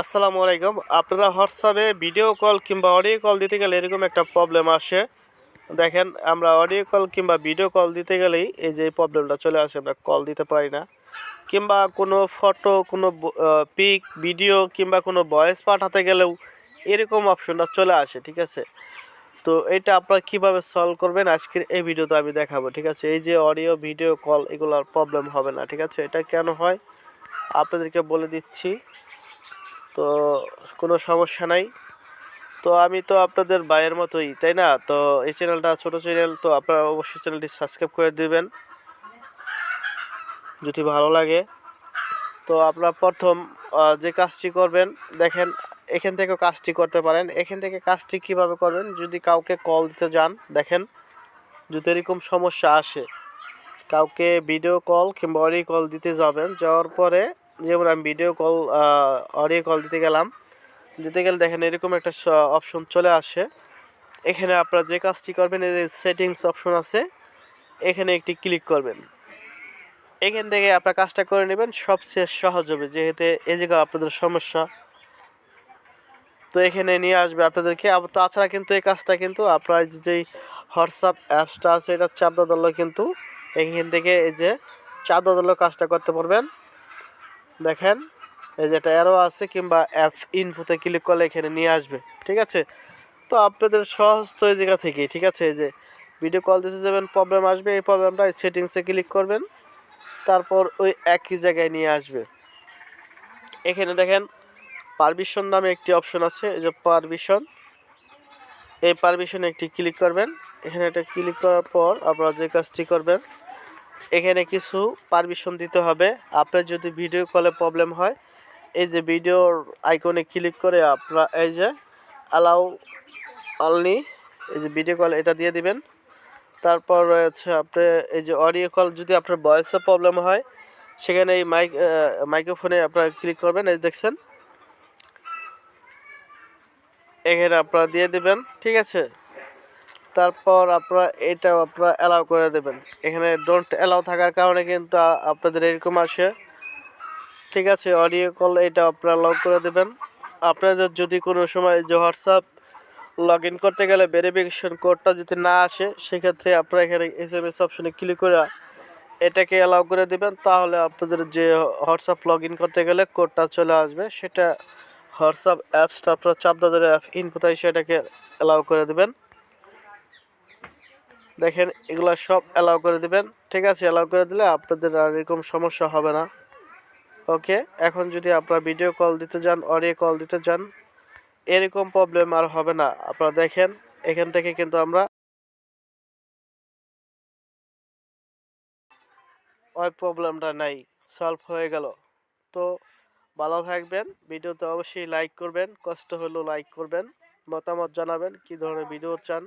আসসালামু আলাইকুম। আপনারা হোয়াটসঅ্যাপে ভিডিও কল কিংবা অডিও কল দিতে গেলে এরকম একটা প্রবলেম আসে। দেখেন, আমরা অডিও কল কিংবা ভিডিও কল দিতে গেলেই এই যে প্রবলেমটা চলে আসে, আমরা কল দিতে পারি না। কিংবা কোনো ফটো কোনো পিক ভিডিও কিংবা কোনো ভয়েস পাঠাতে গেলেও এরকম অপশনটা চলে আসে, ঠিক আছে? তো এটা আপনারা কীভাবে সলভ করবেন? আজকের এই ভিডিওতে আমি দেখাবো, ঠিক আছে? এই যে অডিও ভিডিও কল এগুলোর প্রবলেম হবে না, ঠিক আছে? এটা কেন হয়? আপনাদেরকে বলে দিচ্ছি। তো কোনো সমস্যা নাই। তো আমি তো আপনাদের ভাইয়ের মতোই, তাই না? তো এই চ্যানেলটা ছোট চ্যানেল, তো আপনারা অবশ্যই চ্যানেলটি সাবস্ক্রাইব করে দিবেন, যদি ভালো লাগে। তো আপনারা প্রথম যে কাজটি করবেন, দেখেন, এখান থেকেও কাজটি করতে পারেন। এখান থেকে কাজটি কীভাবে করবেন, যদি কাউকে কল দিতে যান, দেখেন, যদি এরকম সমস্যা আসে, কাউকে ভিডিও কল কিংবা অডিও কল দিতে যাবেন, যাওয়ার পরে যেমন আমি ভিডিও কল অডিও কল দিতে গেলাম। দিতে গেলে দেখেন এরকম একটা অপশন চলে আসে। এখানে আপনারা যে কাজটি করবেন, এই যে সেটিংস অপশন আছে, এখানে একটি ক্লিক করবেন। এখান থেকে আপনার কাজটা করে নেবেন, সবচেয়ে সহজ হবে, যেহেতু এই জায়গায় আপনাদের সমস্যা। তো এখানে নিয়ে আসবে আপনাদেরকে। তাছাড়া কিন্তু এই কাজটা কিন্তু আপনার যেই হোয়াটসঅ্যাপ অ্যাপসটা আছে, এটা চাপ দল কিন্তু এখান থেকে এই যে চাপ দল কাজটা করতে পারবেন। দেখেন, এই যে একটা অ্যারো আছে কিংবা অ্যাপ ইনফোতে ক্লিক করলে এখানে নিয়ে আসবে, ঠিক আছে? তো আপনাদের সহজ তো এই জায়গা থেকেই, ঠিক আছে? এই যে ভিডিও কল দিতে যাবেন প্রবলেম আসবে, এই প্রবলেমটা সেটিংসে ক্লিক করবেন, তারপর ওই একই জায়গায় নিয়ে আসবে। এখানে দেখেন পারমিশন নামে একটি অপশন আছে, এই যে পারমিশন এই পারমিশনে একটি ক্লিক করবেন। এখানে একটা ক্লিক করার পর আপনারা যে কাজটি করবেন এখানে কিছু পারমিশন দিতে হবে। আপনার যদি ভিডিও কলে প্রবলেম হয়, এই যে ভিডিওর আইকনে ক্লিক করে আপনার এই যে অ্যালাউ অলনি এই যে ভিডিও কল এটা দিয়ে দিবেন। তারপর রয়েছে আপনি এই যে অডিও কল যদি আপনার ভয়েসে প্রবলেম হয়, সেখানে এই মাইক মাইক্রোফোনে আপনারা ক্লিক করবেন, এই দেখছেন। এখানে আপনারা দিয়ে দিবেন, ঠিক আছে? তারপর আপনারা এটাও আপনারা অ্যালাউ করে দেবেন। এখানে ডোন্ট অ্যালাউ থাকার কারণে কিন্তু আপনাদের এরকম আসে। ঠিক আছে অডিও কল এটা আপনারা লক করে দেবেন। আপনাদের যদি কোনো সময় যে হোয়াটসঅ্যাপ লগ ইন করতে গেলে ভেরিফিকেশন কোডটা যদি না আসে, সেক্ষেত্রে আপনারা এখানে এস এম এস অপশনে ক্লিক করে এটাকে অ্যালাউ করে দেবেন। তাহলে আপনাদের যে হোয়াটসঅ্যাপ লগ ইন করতে গেলে কোডটা চলে আসবে। সেটা হোয়াটসঅ্যাপ অ্যাপসটা আপনারা চাপ অ্যাপ ইনপুট সেটাকে অ্যালাউ করে দেবেন। দেখেন, এগুলো সব অ্যালাউ করে দিবেন। ঠিক আছে অ্যালাউ করে দিলে আপনাদের আর এরকম সমস্যা হবে না। ওকে এখন যদি আপনারা ভিডিও কল দিতে যান অডিও কল দিতে যান, এরকম প্রবলেম আর হবে না। আপনারা দেখেন, এখান থেকে কিন্তু আমরা ওই প্রবলেমটা নাই সলভ হয়ে গেল। তো ভালো থাকবেন, ভিডিওতে অবশ্যই লাইক করবেন, কষ্ট হলেও লাইক করবেন, মতামত জানাবেন, কী ধরনের ভিডিও চান।